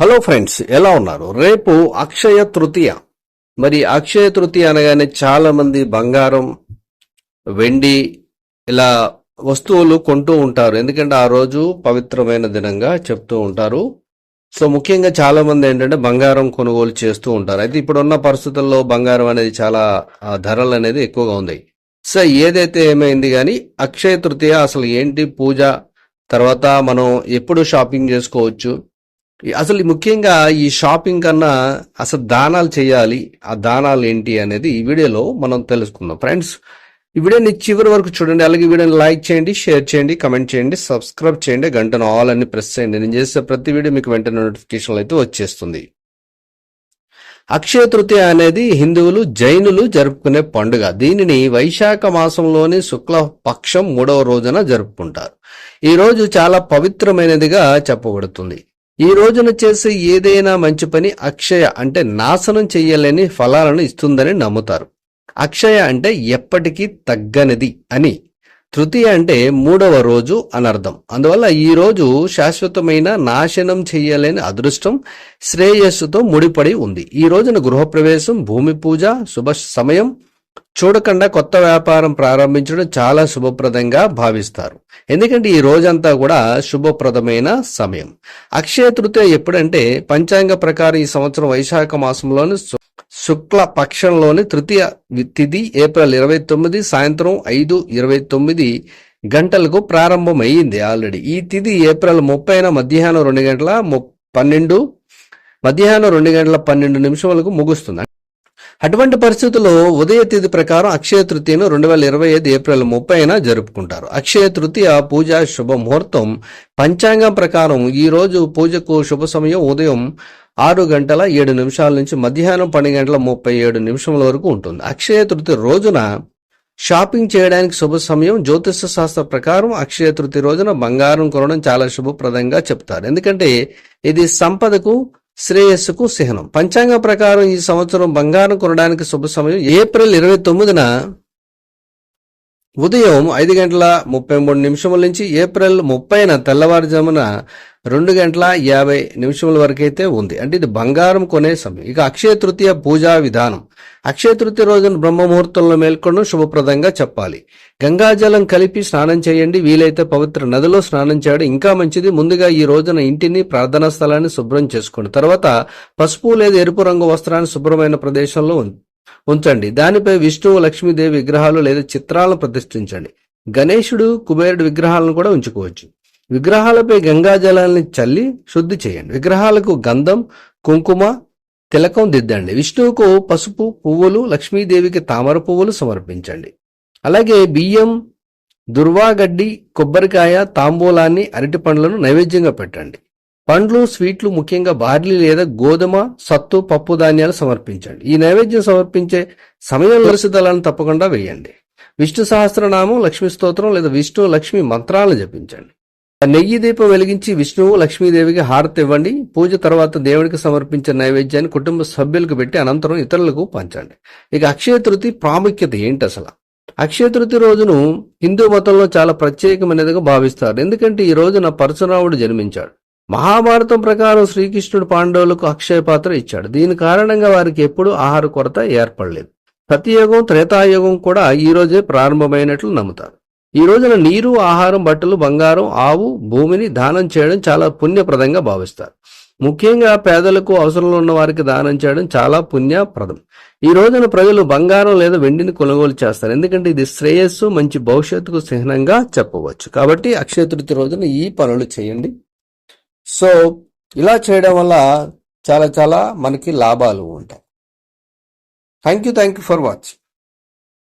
Hello friends ఎలా ఉన్నారు? రేపు అక్షయ తృతీయ. మరి అక్షయ తృతీయ అనగానే చాలా మంది బంగారం వెండి ఇలా వస్తువులు కొంటూ ఉంటారు. ఎందుకంటే ఆ రోజు పవిత్రమైన దినంగా చెప్తూ ఉంటారు. సో ముఖ్యంగా చాలా మంది ఏంటంటే బంగారం కొనుగోలు చేస్తూ ఉంటారు. అయితే ఇప్పుడున్న పరిస్థితుల్లో బంగారం అనేది చాలా ధరలు అనేది ఎక్కువగా ఉంది. సో ఏదైతే ఏమైంది కానీ అక్షయ తృతీయ అసలు ఏంటి పూజ? తర్వాత మనం ఎప్పుడు షాపింగ్ చేసుకోవచ్చు? అసలు ముఖ్యంగా ఈ షాపింగ్ కన్నా అసలు దానాలు చేయాలి ఆ దానాలు ఏంటి అనేది ఈ వీడియోలో మనం తెలుసుకుందాం. ఫ్రెండ్స్ ఈ వీడియోని చివరి వరకు చూడండి అలాగే ఈ వీడియోని లైక్ చేయండి షేర్ చేయండి కమెంట్ చేయండి సబ్స్క్రైబ్ చేయండి గంటను ఆల్ అని ప్రెస్ చేయండి. నేను చేసే ప్రతి వీడియో మీకు వెంటనే నోటిఫికేషన్లు అయితే వచ్చేస్తుంది. అక్షయ తృతీయ అనేది హిందువులు జైనులు జరుపుకునే పండుగ. దీనిని వైశాఖ మాసంలోని శుక్ల పక్షం మూడవ రోజున జరుపుకుంటారు. ఈ రోజు చాలా పవిత్రమైనదిగా చెప్పబడుతుంది. ఈ రోజున చేసే ఏదైనా మంచి పని అక్షయ అంటే నాశనం చెయ్యలేని ఫలాలను ఇస్తుందని నమ్ముతారు. అక్షయ అంటే ఎప్పటికీ తగ్గనిది అని. తృతీయ అంటే మూడవ రోజు అనర్థం అందువల్ల ఈ రోజు శాశ్వతమైన నాశనం చెయ్యలేని అదృష్టం శ్రేయస్సుతో ముడిపడి ఉంది. ఈ రోజున గృహప్రవేశం భూమి పూజ శుభ సమయం చూడకుండా కొత్త వ్యాపారం ప్రారంభించడం చాలా శుభప్రదంగా భావిస్తారు. ఎందుకంటే ఈ రోజంతా కూడా శుభప్రదమైన సమయం. అక్షయ తృతీయ ఎప్పుడంటే పంచాంగ ప్రకారం ఈ సంవత్సరం వైశాఖ మాసంలోని శుక్ల పక్షంలోని తృతీయ తిథి ఏప్రిల్ ఇరవై తొమ్మిది సాయంత్రం ఐదు ఇరవై తొమ్మిది గంటలకు ప్రారంభమైంది ఆల్రెడీ. ఈ తిథి ఏప్రిల్ ముప్పైన మధ్యాహ్నం రెండు గంటల ము- పన్నెండు మధ్యాహ్నం రెండు గంటల పన్నెండు నిమిషములకు ముగుస్తుంది. అటువంటి పరిస్థితుల్లో ఉదయ తిథి ప్రకారం అక్షయ తృతీయను రెండు వేల ఇరవై ఐదు ఏప్రిల్ ముప్పైన జరుపుకుంటారు. అక్షయ తృతీయ పూజ శుభ ముహూర్తం పంచాంగం ప్రకారం ఈ రోజు పూజకు శుభ సమయం ఉదయం ఆరు గంటల ఏడు నిమిషాల నుంచి మధ్యాహ్నం పన్నెండు గంటల ముప్పై ఏడు నిమిషముల వరకు ఉంటుంది. అక్షయ తృతీయ రోజున షాపింగ్ చేయడానికి శుభ సమయం జ్యోతిష శాస్త్ర ప్రకారం అక్షయ తృతీయ రోజున బంగారం కొనడం చాలా శుభప్రదంగా చెప్తారు. ఎందుకంటే ఇది సంపదకు శ్రేయస్సుకు చిహ్నం పంచాంగ ప్రకారం ఈ సంవత్సరం బంగారం కొనడానికి శుభ సమయం ఏప్రిల్ ఇరవై తొమ్మిదిన ఉదయం ఐదు గంటల ముప్పై మూడు నిమిషముల నుంచి ఏప్రిల్ ముప్పైన తెల్లవారుజామున రెండు గంటల యాభై నిమిషముల వరకైతే ఉంది. అంటే ఇది బంగారం కొనే సమయం. ఇక అక్షయ తృతీయ పూజా విధానం. అక్షయ తృతీయ రోజున బ్రహ్మ ముహూర్తంలో మేల్కొనడం శుభప్రదంగా చెప్పాలి. గంగాజలం కలిపి స్నానం చేయండి. వీలైతే పవిత్ర నదిలో స్నానం చేయడం ఇంకా మంచిది. ముందుగా ఈ రోజున ఇంటిని ప్రార్థనా స్థలాన్ని శుభ్రం చేసుకోండి. తర్వాత పసుపు లేదా ఎరుపు రంగు వస్త్రాన్ని శుభ్రమైన ప్రదేశంలో ఉంచండి. దానిపై విష్ణువు లక్ష్మీదేవి విగ్రహాలు లేదా చిత్రాలను ప్రతిష్ఠించండి. గణేశుడు కుబేరుడు విగ్రహాలను కూడా ఉంచుకోవచ్చు. విగ్రహాలపై గంగాజలాన్ని చల్లి శుద్ధి చేయండి. విగ్రహాలకు గంధం కుంకుమ తిలకం దిద్దండి. విష్ణువుకు పసుపు పువ్వులు లక్ష్మీదేవికి తామర పువ్వులు సమర్పించండి. అలాగే బియ్యం దుర్వాగడ్డి కొబ్బరికాయ తాంబూలాన్ని అరటి పండ్లను నైవేద్యంగా పెట్టండి. పండ్లు స్వీట్లు ముఖ్యంగా బార్లీ లేదా గోధుమ సత్తు పప్పు ధాన్యాలు సమర్పించండి. ఈ నైవేద్యం సమర్పించే సమయం దళాలను తప్పకుండా వేయండి. విష్ణు సహస్రనామం లక్ష్మీ స్తోత్రం లేదా విష్ణు లక్ష్మి మంత్రాలను జపించండి. నెయ్యి దీపం వెలిగించి విష్ణువు లక్ష్మీదేవికి హారతి ఇవ్వండి. పూజ తర్వాత దేవుడికి సమర్పించిన నైవేద్యాన్ని కుటుంబ సభ్యులకు పెట్టి అనంతరం ఇతరులకు పంచండి. ఇక అక్షయ తృతి ప్రాముఖ్యత ఏంటి అసలు? అక్షయ తృతి రోజును హిందూ మతంలో చాలా ప్రత్యేకమైనదిగా భావిస్తారు. ఎందుకంటే ఈ రోజున పరశురాముడు జన్మించాడు. మహాభారతం ప్రకారం శ్రీకృష్ణుడు పాండవులకు అక్షయ పాత్ర ఇచ్చాడు. దీని కారణంగా వారికి ఎప్పుడూ ఆహార కొరత ఏర్పడలేదు. సత్యయుగం త్రేతాయుగం కూడా ఈ రోజే ప్రారంభమైనట్లు నమ్ముతారు. ఈ రోజున నీరు ఆహారం బట్టలు బంగారం ఆవు భూమిని దానం చేయడం చాలా పుణ్యప్రదంగా భావిస్తారు. ముఖ్యంగా పేదలకు అవసరంలో ఉన్న వారికి దానం చేయడం చాలా పుణ్యప్రదం. ఈ రోజున ప్రజలు బంగారం లేదా వెండిని కొనుగోలు చేస్తారు. ఎందుకంటే ఇది శ్రేయస్సు మంచి భవిష్యత్తుకు చిహ్నంగా చెప్పవచ్చు. కాబట్టి అక్షయ తృతీయ రోజున ఈ పనులు చేయండి. సో ఇలా చేయడం వల్ల చాలా చాలా మనకి లాభాలు ఉంటాయి. Thank you thank you for watching